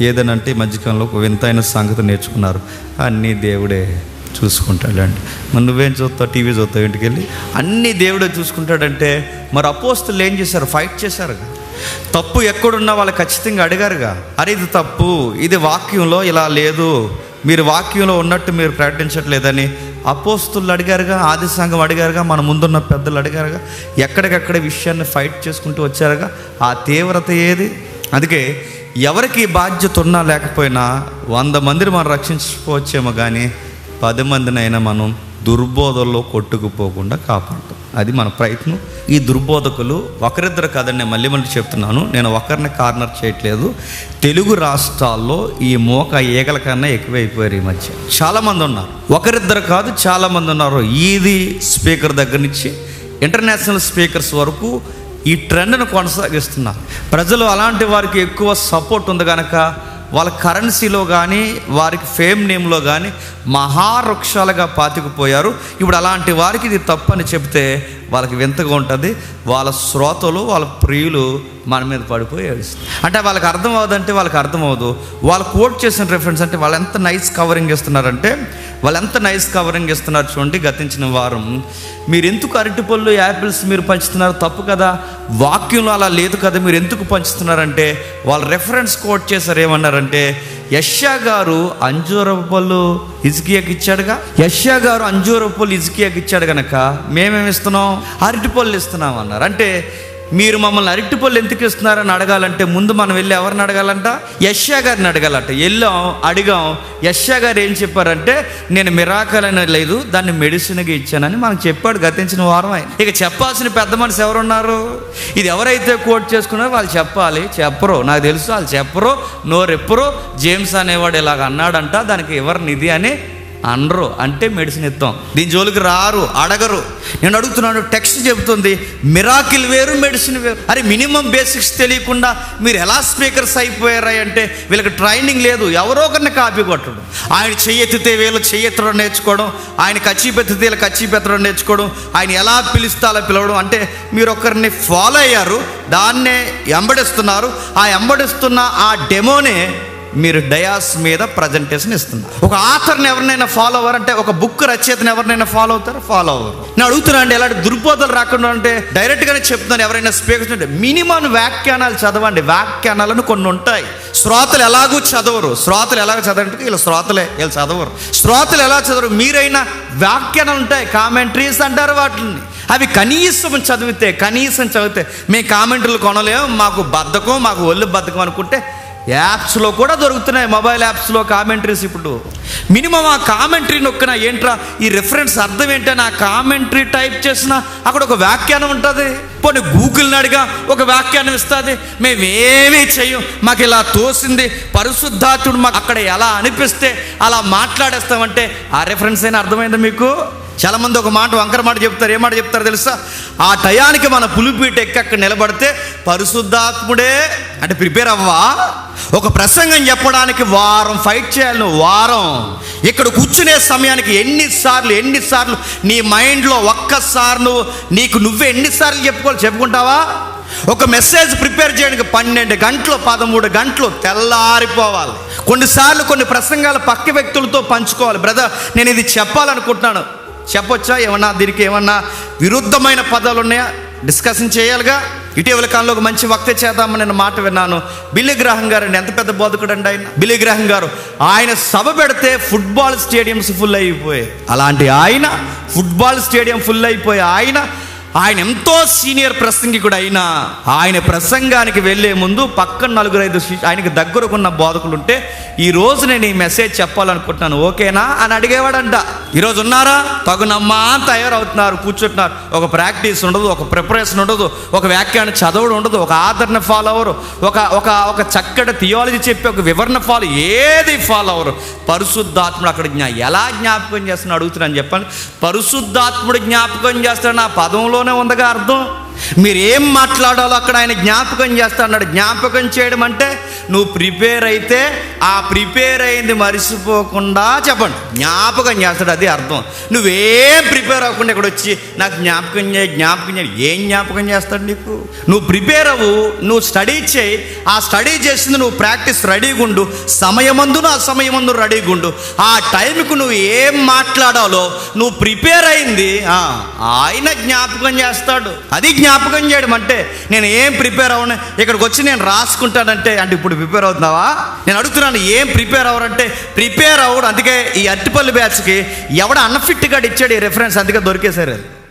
ఏదనంటే ఈ మధ్యకాలంలో ఒక వింతైన సంగతి నేర్చుకున్నారు. అన్నీ దేవుడే చూసుకుంటాడండి మరి నువ్వేం చూస్తావు? టీవీ చూస్తావు ఇంటికి వెళ్ళి? అన్నీ దేవుడే చూసుకుంటాడంటే మరి అపోస్తులు ఏం చేశారు? ఫైట్ చేశారుగా. తప్పు ఎక్కడున్నా వాళ్ళు ఖచ్చితంగా అడిగారుగా. అరే ఇది తప్పు ఇది వాక్యంలో ఇలా లేదు. మీరు వాక్యంలో ఉన్నట్టు మీరు ప్రకటించట్లేదని అపోస్తులు అడిగారుగా ఆది సంఘం అడిగారుగా మన ముందున్న పెద్దలు అడిగారుగా ఎక్కడికక్కడ విషయాన్ని ఫైట్ చేసుకుంటూ వచ్చారుగా. ఆ తీవ్రత ఏది? అందుకే ఎవరికి బాధ్యత ఉన్నా లేకపోయినా వంద మందిని మనం రక్షించుకోవచ్చేమో కానీ పది మందినైనా మనం దుర్బోధల్లో కొట్టుకుపోకుండా కాపాడతాం. అది మన ప్రయత్నం. ఈ దుర్బోధకులు ఒకరిద్దరు కాదని నేను మళ్ళీ మళ్ళీ చెప్తున్నాను. నేను ఒకరిని కార్నర్ చేయట్లేదు. తెలుగు రాష్ట్రాల్లో ఈ మోక ఈగల కన్నా ఎక్కువైపోయారు ఈ మధ్య. చాలామంది ఉన్నారు. ఒకరిద్దరు కాదు చాలామంది ఉన్నారు. ఈది స్పీకర్ దగ్గర నుంచి ఇంటర్నేషనల్ స్పీకర్స్ వరకు ఈ ట్రెండ్ను కొనసాగిస్తున్నారు. ప్రజలు అలాంటి వారికి ఎక్కువ సపోర్ట్ ఉంది కనుక వాళ్ళ కరెన్సీలో కానీ వారికి ఫేమ్ నేమ్లో కానీ మహావృక్షాలుగా పాతికిపోయారు. ఇప్పుడు అలాంటి వారికి ఇది తప్పని చెప్తే వాళ్ళకి వింతగా ఉంటుంది. వాళ్ళ శ్రోతలు వాళ్ళ ప్రియులు మన మీద పడిపోయి ఏడుస్తారు. అంటే వాళ్ళకి అర్థం అవ్వదంటే వాళ్ళకి అర్థం అవదు వాళ్ళు కోట్ చేసిన రెఫరెన్స్ అంటే వాళ్ళు ఎంత నైస్ కవరింగ్ ఇస్తున్నారంటే వాళ్ళు ఎంత నైస్ కవరింగ్ ఇస్తున్నారు చూడండి గతించిన వారం. మీరు ఎందుకు అరటిపళ్ళు యాపిల్స్ మీరు పంచుతున్నారు? తప్పు కదా. వాక్యంలో అలా లేదు కదా. మీరు ఎందుకు పంచుతున్నారంటే వాళ్ళు రెఫరెన్స్ కోట్ చేశారు ఏమన్నారంటే యష్యా గారు అంజూరపు పళ్ళు ఇజ్కియాకి ఇచ్చాడుగా? యష్యా గారు అంజూరపు ఇజ్కియాకి ఇచ్చాడు కనుక మేమేమి ఇస్తున్నాం? అరటిపళ్ళు ఇస్తున్నాం అన్నారు. అంటే మీరు మమ్మల్ని అరటిపళ్ళు ఎందుకు ఇస్తున్నారని అడగాలంటే ముందు మనం వెళ్ళి ఎవరిని అడగాలంట? యష్యా గారిని అడగాలంట. వెళ్ళాం అడిగాం. యష్యా గారు ఏం చెప్పారంటే నేను మిరాకల్ అనేది లేదు దాన్ని మెడిసిన్గా ఇచ్చానని మనం చెప్పాడు గతించిన వారం ఆయన. ఇక చెప్పాల్సిన పెద్ద మనిషి ఎవరున్నారు? ఇది ఎవరైతే కోట్ చేసుకున్నారో వాళ్ళు చెప్పాలి. చెప్పరు. నాకు తెలుసు వాళ్ళు చెప్పరు. నోరెప్పరు. జేమ్స్ అనేవాడు ఇలాగ అన్నాడంట. దానికి ఎవరినిది నిధి అని అనరు అంటే మెడిసిన్ ఇస్తాం దీని జోలికి రారు అడగరు. నేను అడుగుతున్నాను టెక్స్ట్ చెబుతుంది మిరాకిల్ వేరు మెడిసిన్ వేరు. అరే మినిమం బేసిక్స్ తెలియకుండా మీరు ఎలా స్పీకర్స్ అయిపోయారా అంటే వీళ్ళకి ట్రైనింగ్ లేదు. ఎవరో ఒకరిని కాపీ కొట్టడం. ఆయన చెయ్యెత్తితే వీళ్ళు చెయ్యెత్తడం నేర్చుకోవడం ఆయన కచ్చి పెత్తితే వీళ్ళు కచ్చి పెట్టడం నేర్చుకోవడం ఆయన ఎలా పిలుస్తాలో అలా పిలవడం. అంటే మీరు ఒకరిని ఫాలో అయ్యారు దాన్నే ఎంబడిస్తున్నారు. ఆ ఎంబడిస్తున్న ఆ డెమోనే మీరు డయాస్ మీద ప్రజెంటేషన్ ఇస్తున్నారు. ఒక ఆథర్ని ఎవరినైనా ఫాలో అవ్వరు అంటే ఒక బుక్ రచయితను ఎవరినైనా ఫాలో అవుతారు? ఫాలో అవ్వరు. నేను అడుగుతున్నాను అండి ఎలాంటి దుర్బోధలు రాకుండా అంటే డైరెక్ట్గానే చెప్తున్నాను ఎవరైనా స్పీకర్స్ అంటే మినిమం వ్యాఖ్యానాలు చదవండి. వ్యాఖ్యానాలను కొన్ని ఉంటాయి. శ్రోతలు ఎలాగూ చదవరు. శ్రోతలు ఎలాగ చదవంటే వీళ్ళు శ్రోతలే వీళ్ళు చదవరు. శ్రోతలు ఎలా చదవరు? మీరైనా వ్యాఖ్యానాలు ఉంటాయి కామెంట్రీస్ అంటారు వాటిని. అవి కనీసం చదివితే కనీసం చదివితే మేము కామెంట్రీలు కొనలేము మాకు బద్ధకం మాకు ఒళ్ళు బద్ధకం అనుకుంటే యాప్స్లో కూడా దొరుకుతున్నాయి మొబైల్ యాప్స్లో కామెంటరీస్ ఇప్పుడు. మినిమం ఆ కామెంటరీ నొక్కిన ఏంట్రా ఈ రెఫరెన్స్ అర్థం ఏంటని ఆ కామెంటరీ టైప్ చేసిన అక్కడ ఒక వ్యాఖ్యానం ఉంటుంది. పోనీ గూగుల్ని అడిగా ఒక వ్యాఖ్యానం ఇస్తుంది. మేమేమీ చెయ్యం మాకు ఇలా తోసింది పరిశుద్ధాత్ముడు మాకు అక్కడ ఎలా అనిపిస్తే అలా మాట్లాడేస్తామంటే ఆ రెఫరెన్స్ అయినా అర్థమైందా మీకు? చాలామంది ఒక మాట వంకర మాట చెప్తారు. ఏ మాట చెప్తారు తెలుసా? ఆ టయానికి మన పులిపీట ఎక్కి నిలబడితే పరిశుద్ధాత్ముడే అంటే ప్రిపేర్ అవ్వా ఒక ప్రసంగం చెప్పడానికి వారం ఫైట్ చేయాలి నువ్వు వారం. ఇక్కడ కూర్చునే సమయానికి ఎన్నిసార్లు ఎన్నిసార్లు నీ మైండ్లో ఒక్కసారి నువ్వు నీకు నువ్వే ఎన్నిసార్లు చెప్పుకోవాలి చెప్పుకుంటావా? ఒక మెసేజ్ ప్రిపేర్ చేయడానికి పన్నెండు గంటలు పదమూడు గంటలు తెల్లారిపోవాలి. కొన్నిసార్లు కొన్ని ప్రసంగాలు పక్క వ్యక్తులతో పంచుకోవాలి. బ్రదర్ నేను ఇది చెప్పాలనుకుంటున్నాను. చెప్పొచ్చా? ఏమన్నా దీనికి ఏమన్నా విరుద్ధమైన పదాలు ఉన్నాయా? డిస్కషన్ చేయాలిగా? ఇటీవల కాలంలో ఒక మంచి వక్త చేద్దామని నేను మాట విన్నాను. బిల్లి గ్రహం గారు ఎంత పెద్ద బోధకుడు అండి ఆయన? బిల్లి గ్రహం గారు ఆయన సభ పెడితే ఫుట్బాల్ స్టేడియంస్ ఫుల్ అయిపోయాయి. అలాంటి ఆయన ఫుట్బాల్ స్టేడియం ఫుల్ అయిపోయి ఆయన ఆయన ఎంతో సీనియర్ ప్రసంగికుడు అయినా ఆయన ప్రసంగానికి వెళ్ళే ముందు పక్కన నలుగురు ఐదు ఆయనకి దగ్గరకున్న బోధకులు ఉంటే ఈ రోజు నేను ఈ మెసేజ్ చెప్పాలనుకుంటున్నాను ఓకేనా? అని అడిగేవాడంట. ఈరోజు ఉన్నారా? తగునమ్మా తయారవుతున్నారు కూర్చుంటున్నారు. ఒక ప్రాక్టీస్ ఉండదు ఒక ప్రిపరేషన్ ఉండదు ఒక వ్యాఖ్యాన చదవడం ఉండదు ఒక ఆదరణ ఫాలో అవరు ఒక ఒక ఒక చక్కటి థియాలజీ చెప్పి ఒక వివరణ ఫాలో ఏది ఫాలో అవరు పరిశుద్ధాత్ముడు అక్కడ జ్ఞా ఎలా జ్ఞాపకం చేస్తున్నాడు అడుగుతున్నాను చెప్పండి. పరిశుద్ధాత్ముడు జ్ఞాపకం చేస్తాడు నా పదంలో మనసులోనే ఉందిగా అర్థం? మీరు ఏం మాట్లాడాలో అక్కడ ఆయన జ్ఞాపకం చేస్తా అన్నాడు జ్ఞాపకం చేయడం అంటే నువ్వు ప్రిపేర్ అయితే ఆ ప్రిపేర్ అయింది మరిచిపోకుండా చెప్పండి. జ్ఞాపకం చేస్తాడు అది అర్థం. నువ్వేం ప్రిపేర్ అవ్వకుండా ఇక్కడ వచ్చి నాకు జ్ఞాపకం చేయి జ్ఞాపకం చేయి. ఏం జ్ఞాపకం చేస్తాడు నీకు? నువ్వు ప్రిపేర్ అవ్వు నువ్వు స్టడీ చేయి. ఆ స్టడీ చేసింది నువ్వు ప్రాక్టీస్ రెడీగా ఉండు సమయమందును అసమయమందు రెడీగా ఉండు ఆ టైంకు నువ్వు ఏం మాట్లాడాలో నువ్వు ప్రిపేర్ అయింది ఆయన జ్ఞాపకం చేస్తాడు. అది జ్ఞాపకం చేయడం అంటే నేను ఏం ప్రిపేర్ అవ్వను? ఇక్కడికి వచ్చి నేను రాసుకుంటానంటే అంటే ఇప్పుడు ప్రిపేర్ అవుతున్నావా? నేను అడుగుతున్నాను ఏం ప్రిపేర్ అవ్వరంటే ప్రిపేర్ అవ్వడు. అందుకే ఈ అట్టిపల్లి బ్యాచ్కి ఎవడ అన్ఫిట్గా ఇచ్చాడు ఈ రెఫరెన్స్ అందుకే దొరికేశారు. అది